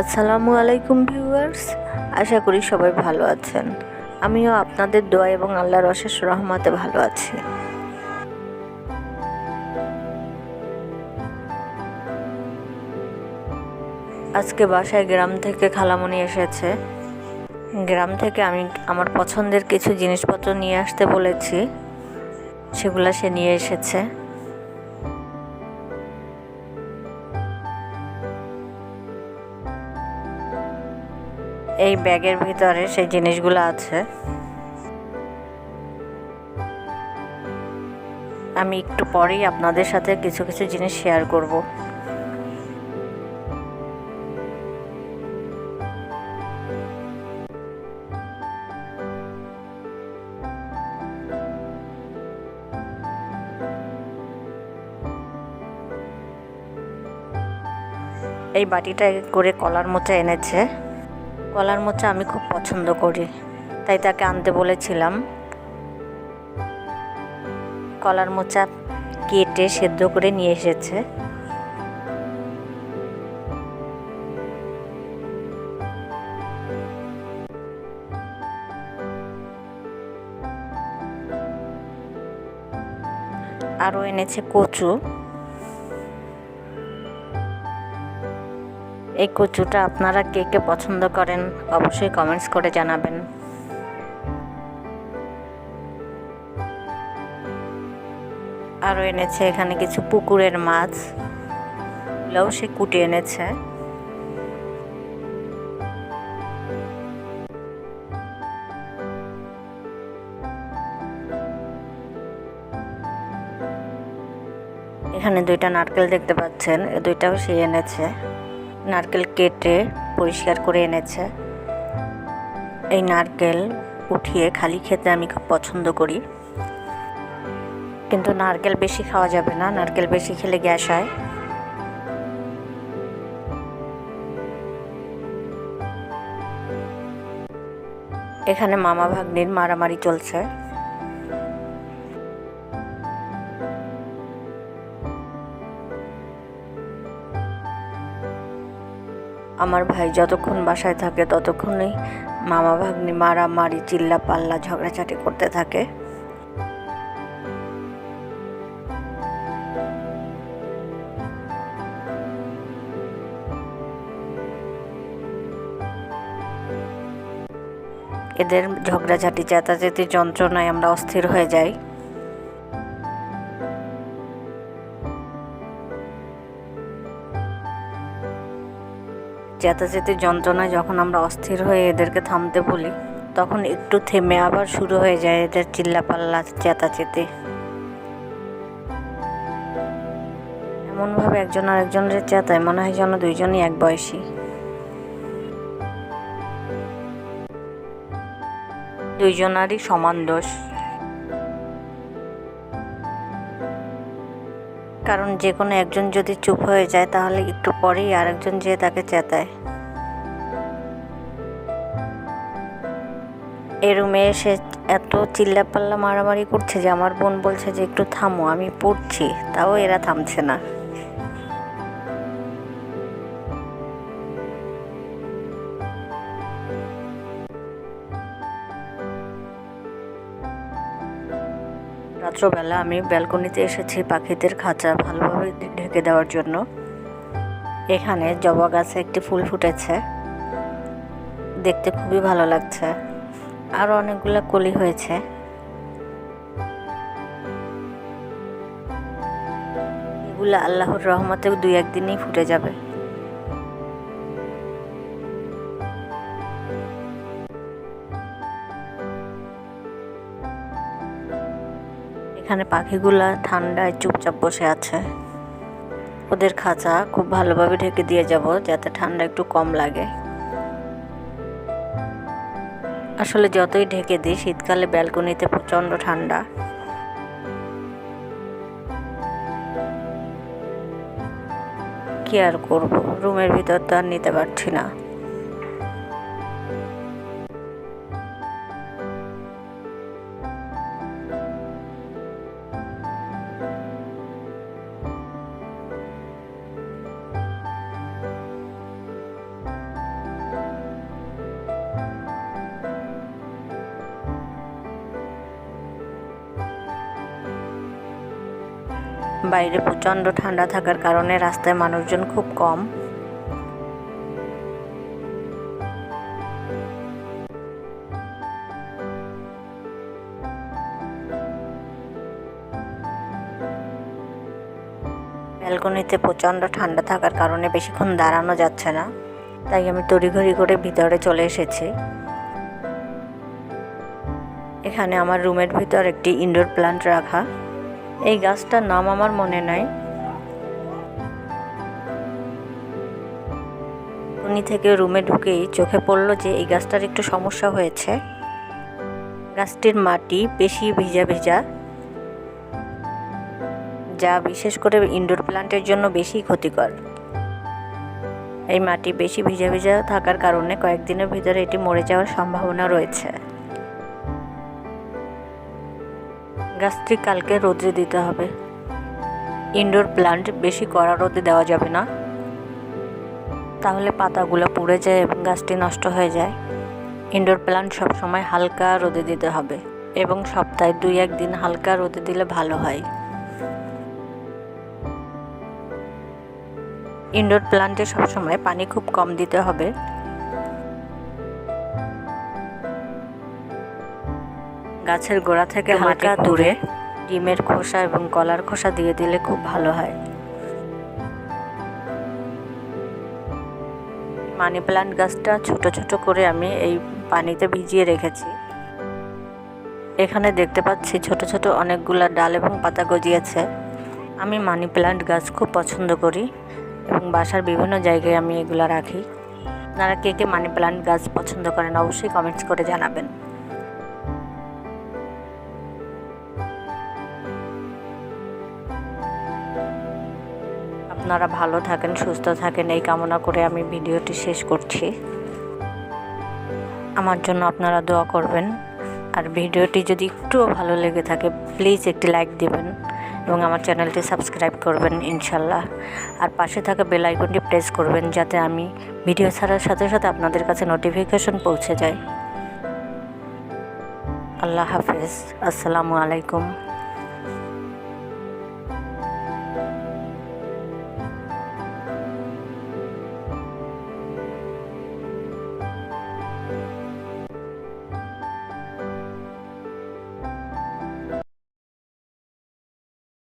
আসসালামু আলাইকুম ভিউয়ার্স, আশা করি সবাই ভালো আছেন। আমিও আপনাদের দোয়া এবং আল্লাহর অশেষ রহমতে ভালো আছি। আজকে বাসায় গ্রাম থেকে খালামণি এসেছে। গ্রাম থেকে আমি আমার পছন্দের কিছু জিনিসপত্র নিয়ে আসতে বলেছি। সেগুলো সে নিয়ে এসেছে। এই ব্যাগের ভিতরে সেই জিনিসগুলো আছে। আমি একটু পরেই আপনাদের সাথে কিছু কিছু জিনিস শেয়ার করব। এই বাটিটা করে কলার মোচা এনেছে। কলার মোচা আমি খুব পছন্দ করি, তাই তাকে আনতে বলেছিলাম। কলার মোচা কেটে সেদ্ধ করে নিয়ে এসেছে। আরও এনেছে কচু। এই কচুটা আপনারা কে কে পছন্দ করেন, অবশ্যই কমেন্টস করে জানাবেন। আরও এনেছে এখানে কিছু পুকুরের মাছ। এগুলোও সে কুটে এনেছে। এখানে দুইটা নারকেল দেখতে পাচ্ছেন দুইটাও সে এনেছে। নারকেল কেটে পরিষ্কার করে এনেছে। এই নারকেল উঠিয়ে খালি খেতে আমি খুব পছন্দ করি। কিন্তু নারকেল বেশি খাওয়া যাবে না, নারকেল বেশি খেলে গ্যাস হয়। এখানে মামা ভাগ্নির মারামারি চলছে। আমার ভাই যতক্ষণ বাসায় থাকে ততক্ষণই মামা ভাগ্নি মারামারি চিল্লা পাল্লা ঝগড়াঝাটি করতে থাকে। এদের ঝগড়াঝাটি চেতাচেতির যন্ত্রণায় আমরা অস্থির হয়ে যাই। চেতাচেতির যন্ত্রণায় যখন আমরা অস্থির হয়ে এদেরকে থামতে বলি তখন একটু থেমে আবার শুরু হয়ে যায় এদের চিল্লাপাল্লা চেতাচেতি এমনভাবে একজন আরেকজনের চেতায় মনে হয় যেন দুইজনই এক বয়সী। দুইজনারই সমান দোষ। কারণ যে কোনো একজন যদি চুপ হয়ে যায়, তাহলে একটু পরেই আরেকজন যেয়ে তাকে চেতায়। এ রুমে এসে এত চিল্লাপাল্লা মারামারি করছে যে আমার বোন বলছে যে, একটু থামো, আমি পড়ছি। তাও এরা থামছে না। রাত্রবেলা আমি ব্যালকনিতে এসেছি পাখিদের খাঁচা ভালোভাবে ঢেকে দেওয়ার জন্য। এখানে জবা গাছে একটি ফুল ফুটেছে। দেখতে খুবই ভালো লাগছে। আরও অনেকগুলো কলি হয়েছে। এগুলো আল্লাহর রহমতেও দুই একদিনেই ফুটে যাবে। এখানে পাখিগুলা ঠান্ডায় চুপচাপ বসে আছে। ওদের খাঁচা খুব ভালোভাবে ঢেকে দিয়ে যাব যাতে ঠান্ডা একটু কম লাগে। আসলে যতই ঢেকে দিই, শীতকালে ব্যালকনিতে প্রচণ্ড ঠান্ডা। কি আর করব? রুমের ভিতর তো আর নিতে পারছি না। বাইরে প্রচণ্ড ঠান্ডা থাকার কারণে রাস্তায় মানুষজন খুব কম। ব্যালকনিতে প্রচণ্ড ঠান্ডা থাকার কারণে বেশিক্ষণ দাঁড়ানো যাচ্ছে না, তাই আমি তড়িঘড়ি করে ভিতরে চলে এসেছি। এখানে আমার রুমের ভিতর একটি ইনডোর প্ল্যান্ট রাখা। এই গাছটার নাম আমার মনে নাই। উনি থেকে রুমে ঢুকেই চোখে পড়ল যে এই গাছটার একটু সমস্যা হয়েছে। গাছটির মাটি বেশি ভিজা ভিজা। যা বিশেষ করে ইনডোর প্লান্টের জন্য বেশি ক্ষতিকর। এই মাটি বেশি ভিজা ভিজা থাকার কারণে কয়েকদিনের ভিতরে এটি মরে যাওয়ার সম্ভাবনা রয়েছে। গাছটি কালকে রোদে দিতে হবে। ইনডোর প্লান্ট বেশি কড়া রোদে দেওয়া যাবে না। তাহলে পাতাগুলো পুড়ে যায় এবং গাছটি নষ্ট হয়ে যায়। ইনডোর প্ল্যান্ট সবসময় হালকা রোদে দিতে হবে এবং সপ্তাহে দুই একদিন হালকা রোদে দিলে ভালো হয়। ইনডোর প্ল্যান্টে সবসময় পানি খুব কম দিতে হবে। গাছের গোড়া থেকে হালকা দূরে ডিমের খোসা এবং কলার খোসা দিয়ে দিলে খুব ভালো হয়। মানি প্লান্ট গাছটা ছোট ছোট করে আমি এই পানিতে ভিজিয়ে রেখেছি। এখানে দেখতে পাচ্ছি ছোট ছোট অনেকগুলা ডাল এবং পাতা গজিয়েছে। আমি মানি প্লান্ট গাছ খুব পছন্দ করি এবং বাসার বিভিন্ন জায়গায় আমি এগুলো রাখি। আপনারা কে কে মানি প্লান্ট গাছ পছন্দ করেন অবশ্যই কমেন্টস করে জানাবেন। আপনারা ভালো থাকেন, সুস্থ থাকেন, এই কামনা করে আমি ভিডিওটি শেষ করছি। আমার জন্য আপনারা দোয়া করবেন। আর ভিডিওটি যদি একটুও ভালো লেগে থাকে প্লিজ একটি লাইক দিবেন এবং আমার চ্যানেলটি সাবস্ক্রাইব করবেন, ইনশাল্লাহ। আর পাশে থাকা বেল আইকনটি প্রেস করবেন, যাতে আমি ভিডিও ছাড়ার সাথে সাথে আপনাদের কাছে নোটিফিকেশন পৌঁছে যায়। আল্লাহ হাফেজ। আসসালামু আলাইকুম।